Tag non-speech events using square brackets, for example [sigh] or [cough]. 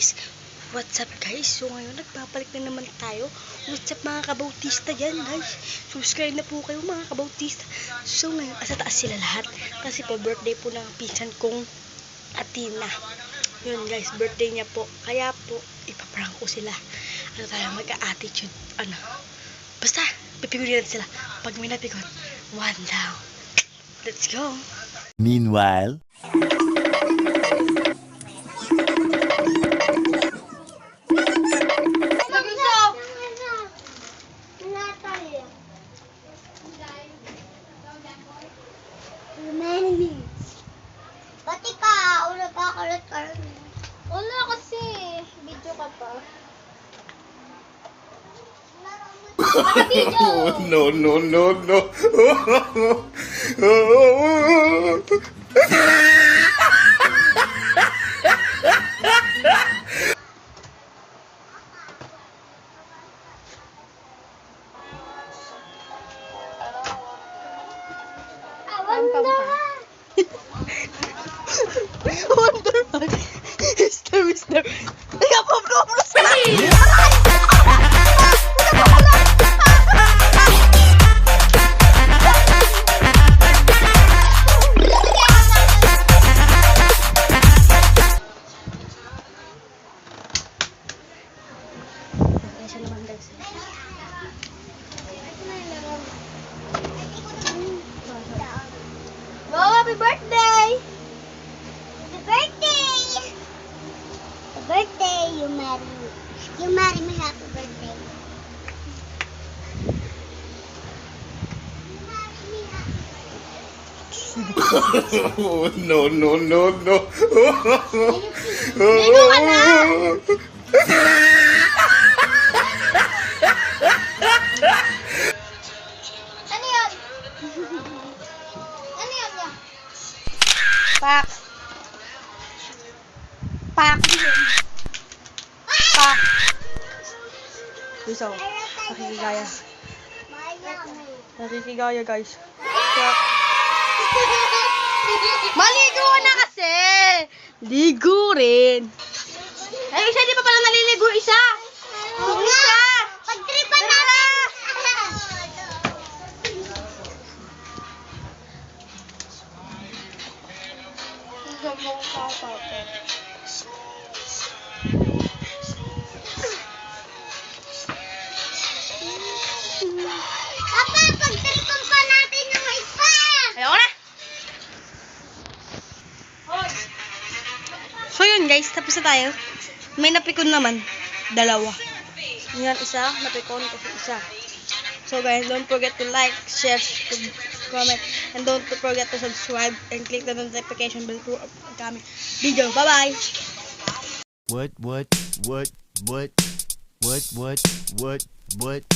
guys, what's up guys? So ngayon nagbabalik na naman tayo. What's up mga kabautista dyan guys? Subscribe na po kayo mga kabautista. So ngayon, asa taas sila lahat. Kasi po birthday po ng pinsan kong Atina. Yun guys, birthday niya po. Kaya po, ipaprank ko sila. Ano tayo, mag-attitude. Ano? Basta, pipigurin natin sila. Pag may napikon, one down. Let's go! Meanwhile, No, no, no, no. Awan [laughs] na Wonderman. Mister, mister. Teka po, bro, bro, sa Isa naman guys. You marry me, happy birthday. You marry me, happy no, no, no, no. Ligo ka na! Ano yun? ano yun yan? Pak. Pak. Ah! Pak. Gusto. Nakikigaya. Nakikigaya guys. Pak. [laughs] Maligo na kasi! Ligo rin. Ay, isa di pa pala naliligo isa. Oo nga! Pagtripan natin! [laughs] Papa, guys, tapos na tayo. May napikon naman. Dalawa. Yan isa, napikon kasi isa. So guys, don't forget to like, share, comment, and don't forget to subscribe and click the notification bell for upcoming video. Bye-bye! What, what, what, what, what, what, what, what?